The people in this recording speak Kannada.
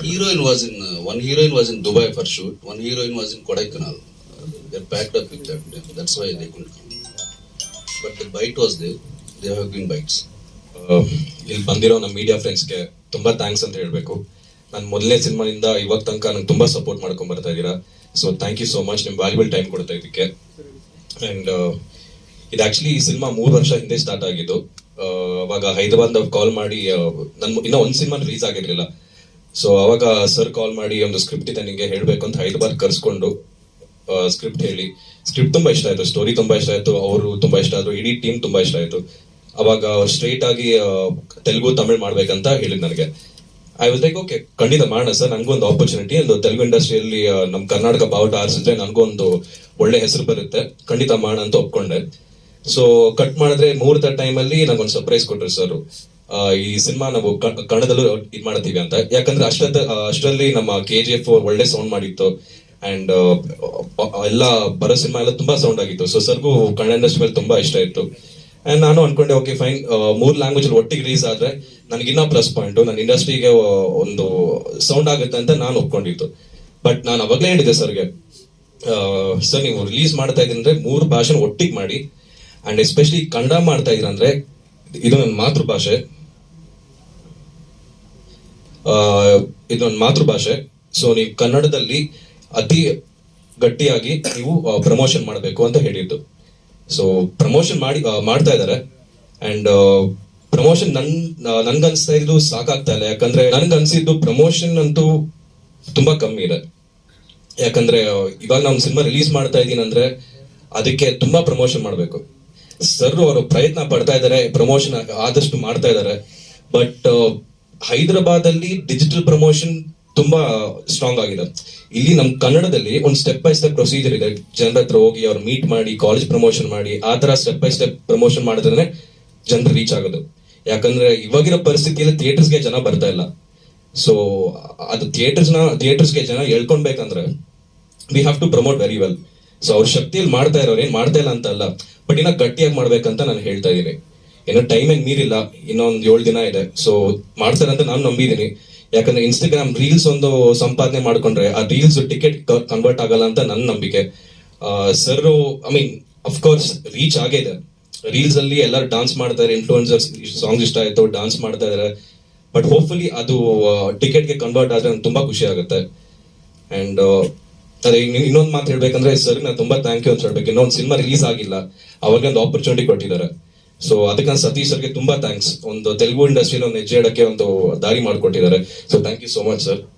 Heroine was in uh, one heroine was in Dubai for shoot. One heroine was in Kodaikanal. Uh, they're packed up with that. That's why they couldn't come. But the bite was there. There have been bites. ಆ, ಇಲ್ಲಿ ಬಂದಿರೋ ನಮ್ಮ ಮೀಡಿಯಾ ಫ್ರೆಂಡ್ಸ್ಗೆ ತುಂಬಾ ಥ್ಯಾಂಕ್ಸ್ ಅಂತ ಹೇಳಬೇಕು ನಾನು ಮೊದಲನೇ ಸಿನಿಮಾನಿಂದ ಇವಾಗ ತನಕ ನಂಗೆ ತುಂಬಾ ಸಪೋರ್ಟ್ ಮಾಡ್ಕೊಂಡ್ ಬರ್ತಾ ಇದ್ದೀರಾ so thank you so much ನಿಮ್ ವ್ಯಾಲ್ಯೂಬಲ್ ಟೈಮ್ ಕೊಡ್ತಾ ಇದಕ್ಕೆ ಅಂಡ್ ಇದು ಆಕ್ಚುಲಿ ಈ ಸಿನಿಮಾ ಮೂರು ವರ್ಷ ಹಿಂದೆ ಸ್ಟಾರ್ಟ್ ಆಗಿದ್ದು ಆ, ಅವಾಗ ಹೈದರಾಬಾದ್ ಕಾಲ್ ಮಾಡಿ ನನ್ನ ನನ್ ಇನ್ನೂ ಒಂದು ಸಿನಿಮಾ ರಿಲೀಸ್ ಆಗಿರ್ಲಿಲ್ಲ ಸೊ ಅವಾಗ ಸರ್ ಕಾಲ್ ಮಾಡಿ ಒಂದು ಸ್ಕ್ರಿಪ್ಟ್ ಇದೆ ನಿಮಗೆ ಹೇಳಬೇಕು ಅಂತ ಹೈದರಾಬಾದ್ ಕರ್ಸ್ಕೊಂಡು ಸ್ಕ್ರಿಪ್ಟ್ ಹೇಳಿ. ಸ್ಕ್ರಿಪ್ಟ್ ತುಂಬಾ ಇಷ್ಟ ಆಯ್ತು ಸ್ಟೋರಿ ತುಂಬಾ ಇಷ್ಟ ಆಯ್ತು, ಅವರು ತುಂಬಾ ಇಷ್ಟ ಆದ್ರು, ಇಡೀ ಟೀಮ್ ತುಂಬಾ ಇಷ್ಟ ಆಯ್ತು. ಅವಾಗ ಸ್ಟ್ರೈಟ್ ಆಗಿ ತೆಲುಗು, ತಮಿಳ್ ಮಾಡ್ಬೇಕಂತ ಹೇಳಿದ್ ನನಗೆ. ಐ ವಾಸ್ ಲೈಕ್ ಓಕೆ ಖಂಡಿತ ಮಾಡೋಣ ಸರ್ ನನಗೂ ಒಂದು ಆಪರ್ಚುನಿಟಿ ಒಂದು ತೆಲುಗು ಇಂಡಸ್ಟ್ರಿಯಲ್ಲಿ ನಮ್ಮ ಕರ್ನಾಟಕ ಬಾವುಟ ಆರಿಸಿದ್ರೆ ನನಗೂ ಒಂದು ಒಳ್ಳೆ ಹೆಸರು ಬರುತ್ತೆ. ಖಂಡಿತ ಮಾಡೋಣ ಅಂತ ಒಪ್ಕೊಂಡೆ. ಸೊ ಕಟ್ ಮಾಡಿದ್ರೆ ಮುಹೂರ್ತ ಟೈಮಲ್ಲಿ ನಂಗೊಂದು ಸರ್ಪ್ರೈಸ್ ಕೊಟ್ಟರು ಸರ್ ಈ ಸಿನಿಮಾ ನಾವು ಕನ್ನಡದಲ್ಲೂ ಇದ್ ಮಾಡ್ತೀವಿ ಅಂತ. ಯಾಕಂದ್ರೆ ಅಷ್ಟದ ಅಷ್ಟರಲ್ಲಿ ನಮ್ಮ ಕೆ ಜಿ ಎಫ್ ಒಳ್ಳೆ ಸೌಂಡ್ ಮಾಡಿತ್ತು. ಅಂಡ್ ಎಲ್ಲ ಬರೋ ಸಿನಿಮಾ ಎಲ್ಲ ತುಂಬಾ ಸೌಂಡ್ ಆಗಿತ್ತು. ಸೊ ಸರ್ಗೂ ಕನ್ನಡ ಇಂಡಸ್ಟ್ರಿ ಮೇಲೆ ತುಂಬಾ ಇಷ್ಟ ಇತ್ತು. ಅಂಡ್ ನಾನು ಅನ್ಕೊಂಡೆ ಓಕೆ ಫೈನ್ ಮೂರ್ ಲ್ಯಾಂಗ್ವೇಜ್ ಒಟ್ಟಿಗೆ ರಿಲೀಸ್ ಆದ್ರೆ ನನಗಿನ್ನ ಪ್ಲಸ್ ಪಾಯಿಂಟ್ ನನ್ನ ಇಂಡಸ್ಟ್ರಿಗೆ ಒಂದು ಸೌಂಡ್ ಆಗುತ್ತೆ ಅಂತ ನಾನು ಒಪ್ಕೊಂಡಿತ್ತು ಬಟ್ ನಾನು ಅವಾಗಲೇ ಹೇಳಿದೆ ಸರ್ಗೆ ಸರ್ ನೀವು ರಿಲೀಸ್ ಮಾಡ್ತಾ ಅಂದ್ರೆ ಮೂರು ಭಾಷೆ ಒಟ್ಟಿಗೆ ಮಾಡಿ. ಅಂಡ್ ಎಸ್ಪೆಷಲಿ ಕನ್ನಡ ಮಾಡ್ತಾ ಇದ್ರಂದ್ರೆ ಇದು ನನ್ನ ಮಾತೃಭಾಷೆ. ಆ, ಇದು ನನ್ನ ಮಾತೃಭಾಷೆ. ಸೊ ನೀವು ಕನ್ನಡದಲ್ಲಿ ಅತಿ ಗಟ್ಟಿಯಾಗಿ ನೀವು ಪ್ರಮೋಷನ್ ಮಾಡಬೇಕು ಅಂತ ಹೇಳಿದ್ದು. ಸೊ ಪ್ರಮೋಷನ್ ಮಾಡಿ ಮಾಡ್ತಾ ಇದ್ದಾರೆ. ಅಂಡ್ ಪ್ರಮೋಷನ್ ನನ್ ನನ್ಗನ್ಸ್ತಾ ಇದ್ದು ಸಾಕಾಗ್ತಾ ಇಲ್ಲ. ಯಾಕಂದ್ರೆ ನನ್ಗನ್ಸಿದ್ದು ಪ್ರಮೋಷನ್ ಅಂತೂ ತುಂಬಾ ಕಮ್ಮಿ ಇದೆ. ಯಾಕಂದ್ರೆ ಇವಾಗ ನಾವು ಸಿನಿಮಾ ರಿಲೀಸ್ ಮಾಡ್ತಾ ಇದ್ದೀನಿ ಅಂದ್ರೆ ಅದಕ್ಕೆ ತುಂಬಾ ಪ್ರಮೋಷನ್ ಮಾಡಬೇಕು. ಸರ್ ಅವರು ಪ್ರಯತ್ನ ಪಡ್ತಾ ಇದ್ದಾರೆ ಪ್ರಮೋಷನ್ ಆದಷ್ಟು ಮಾಡ್ತಾ ಇದ್ದಾರೆ. ಬಟ್ ಹೈದರಾಬಾದ್ ಅಲ್ಲಿ ಡಿಜಿಟಲ್ ಪ್ರಮೋಷನ್ ತುಂಬಾ ಸ್ಟ್ರಾಂಗ್ ಆಗಿದೆ. ಇಲ್ಲಿ ನಮ್ ಕನ್ನಡದಲ್ಲಿ ಒಂದು ಸ್ಟೆಪ್ ಬೈ ಸ್ಟೆಪ್ ಪ್ರೊಸೀಜರ್ ಇದೆ. ಜನರ ಹತ್ರ ಹೋಗಿ ಅವ್ರು ಮೀಟ್ ಮಾಡಿ ಕಾಲೇಜ್ ಪ್ರಮೋಷನ್ ಮಾಡಿ, ಆ ತರ ಸ್ಟೆಪ್ ಬೈ ಸ್ಟೆಪ್ ಪ್ರಮೋಷನ್ ಮಾಡಿದ್ರೆ ಜನರು ರೀಚ್ ಆಗೋದು. ಯಾಕಂದ್ರೆ ಇವಾಗಿರೋ ಪರಿಸ್ಥಿತಿಯಲ್ಲಿ ಥಿಯೇಟರ್ಸ್ಗೆ ಜನ ಬರ್ತಾ ಇಲ್ಲ. ಸೊ ಅದು ಥಿಯೇಟರ್ಸ್ನ ಥಿಯೇಟರ್ಸ್ಗೆ ಜನ ಹೇಳ್ಕೊಳ್ಬೇಕಂದ್ರೆ we have to promote very well so ಅವ್ರ ಶಕ್ತಿಯಲ್ಲಿ ಮಾಡ್ತಾ ಇರೋರು ಏನ್ ಮಾಡ್ತಾ ಇಲ್ಲ ಅಂತ ಅಲ್ಲ ಬಟ್ ಇನ್ನ ಗಟ್ಟಿಯಾಗಿ ಮಾಡ್ಬೇಕಂತ ನಾನು ಹೇಳ್ತಾ ಇದ್ದೀನಿ. ಏನೋ ಟೈಮ್ ಏನ್ ಮೀರಿಲ್ಲ, ಇನ್ನೊಂದ್ ಏಳು ದಿನ ಇದೆ. ಸೊ ಮಾಡ್ತಾರೆ ಅಂತ ನಾನು ನಂಬಿದೀನಿ. ಯಾಕಂದ್ರೆ ಇನ್ಸ್ಟಾಗ್ರಾಮ್ ರೀಲ್ಸ್ ಒಂದು ಸಂಪಾದನೆ ಮಾಡ್ಕೊಂಡ್ರೆ ಆ ರೀಲ್ಸ್ ಟಿಕೆಟ್ ಕನ್ವರ್ಟ್ ಆಗಲ್ಲ ಅಂತ ನನ್ನ ನಂಬಿಕೆ. Sir I mean of course reach ಆಗಿದೆ ರೀಲ್ಸ್ ಅಲ್ಲಿ ಎಲ್ಲರೂ ಡಾನ್ಸ್ ಮಾಡ್ತಾರೆ ಇನ್ಫ್ಲೂಯೆನ್ಸರ್ಸ್ ಸಾಂಗ್ಸ್ ಇಷ್ಟ ಆಯ್ತು ಡಾನ್ಸ್ ಮಾಡ್ತಾ ಇದಾರೆ. ಬಟ್ ಹೋಪ್ಫುಲಿ ಅದು ಟಿಕೆಟ್ಗೆ ಕನ್ವರ್ಟ್ ಆದ್ರೆ ನಂಗೆ ತುಂಬಾ ಖುಷಿ ಆಗುತ್ತೆ. ಅಂಡ್ ಅದೇ ಇನ್ನೊಂದು ಮಾತು ಹೇಳ್ಬೇಕಂದ್ರೆ ಸರ್ ನಾನು ತುಂಬಾ ಥ್ಯಾಂಕ್ ಯು ಅಂತ ಹೇಳ್ಬೇಕು. ಇನ್ನೊಂದು ಸಿನಿಮಾ ರಿಲೀಸ್ ಆಗಿಲ್ಲ. ಅವ್ರಿಗೆ ಒಂದು ಆಪರ್ಚುನಿಟಿ ಕೊಟ್ಟಿದ್ದಾರೆ. ಸೊ ಅದಕ್ಕೆ ನಾನು ಸತೀಶ್ ಸರ್ಗೆ ತುಂಬಾ ಥ್ಯಾಂಕ್ಸ್ ಒಂದು ತೆಲುಗು ಇಂಡಸ್ಟ್ರಿನ ಒಂದು ಹೆಜ್ಜೆ ಇಡಕ್ಕೆ ಒಂದು ದಾರಿ ಮಾಡಿಕೊಟ್ಟಿದ್ದಾರೆ. So thank you so much sir